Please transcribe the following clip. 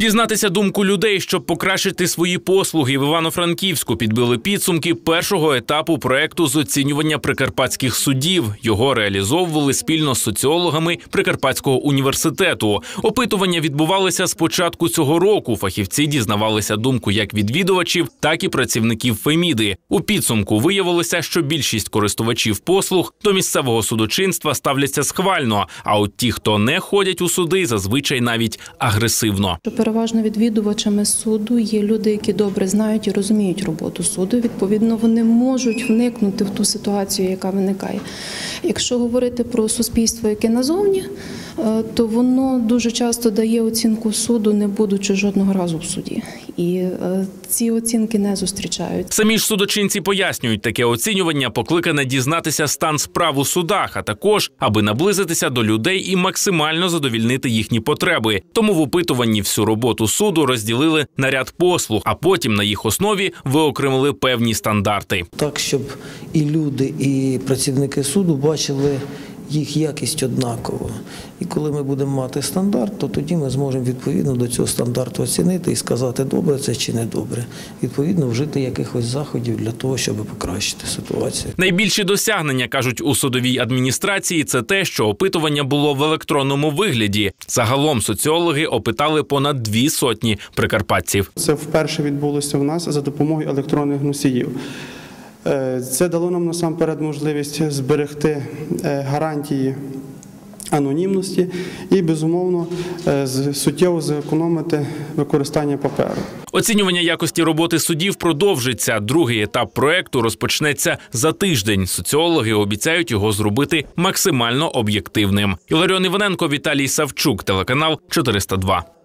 Дізнатися думку людей, щоб покращити свої послуги в Івано-Франківську, підбили підсумки першого етапу проекту з оцінювання прикарпатських судів. Його реалізовували спільно з соціологами Прикарпатського університету. Опитування відбувалися з початку цього року. Фахівці дізнавалися думку як відвідувачів, так і працівників Феміди. У підсумку виявилося, що більшість користувачів послуг до місцевого судочинства ставляться схвально. А от ті, хто не ходять у суди, зазвичай навіть агресивно. Переважно відвідувачами суду є люди, які добре знають і розуміють роботу суду. Відповідно, вони можуть вникнути в ту ситуацію, яка виникає. Якщо говорити про суспільство, яке назовні, то воно дуже часто дає оцінку суду, не будучи жодного разу в суді. І е, ці оцінки не зустрічають. Самі ж судочинці пояснюють, таке оцінювання покликане дізнатися стан справ у судах, а також аби наблизитися до людей і максимально задовільнити їхні потреби. Тому в опитуванні всю роботу суду розділили на ряд послуг, а потім на їх основі виокремили певні стандарти. так, щоб і люди, і працівники суду бачили їх якість однаково. І коли ми будемо мати стандарт, то тоді ми зможемо відповідно до цього стандарту оцінити і сказати, добре це чи не добре. Відповідно, вжити якихось заходів для того, щоб покращити ситуацію. Найбільші досягнення кажуть у судовій адміністрації. Це те, що опитування було в електронному вигляді. Загалом соціологи опитали понад дві сотні прикарпатців. Це вперше відбулося в нас за допомогою електронних носіїв. Е, Це дало нам насамперед можливість зберегти е, гарантії анонімності і, безумовно, е, суттєво зекономити використання паперу. Оцінювання якості роботи судів продовжиться. Другий етап проекту розпочнеться за тиждень. Соціологи обіцяють його зробити максимально об'єктивним. Іларіон Іваненко, Віталій Савчук, телеканал 402.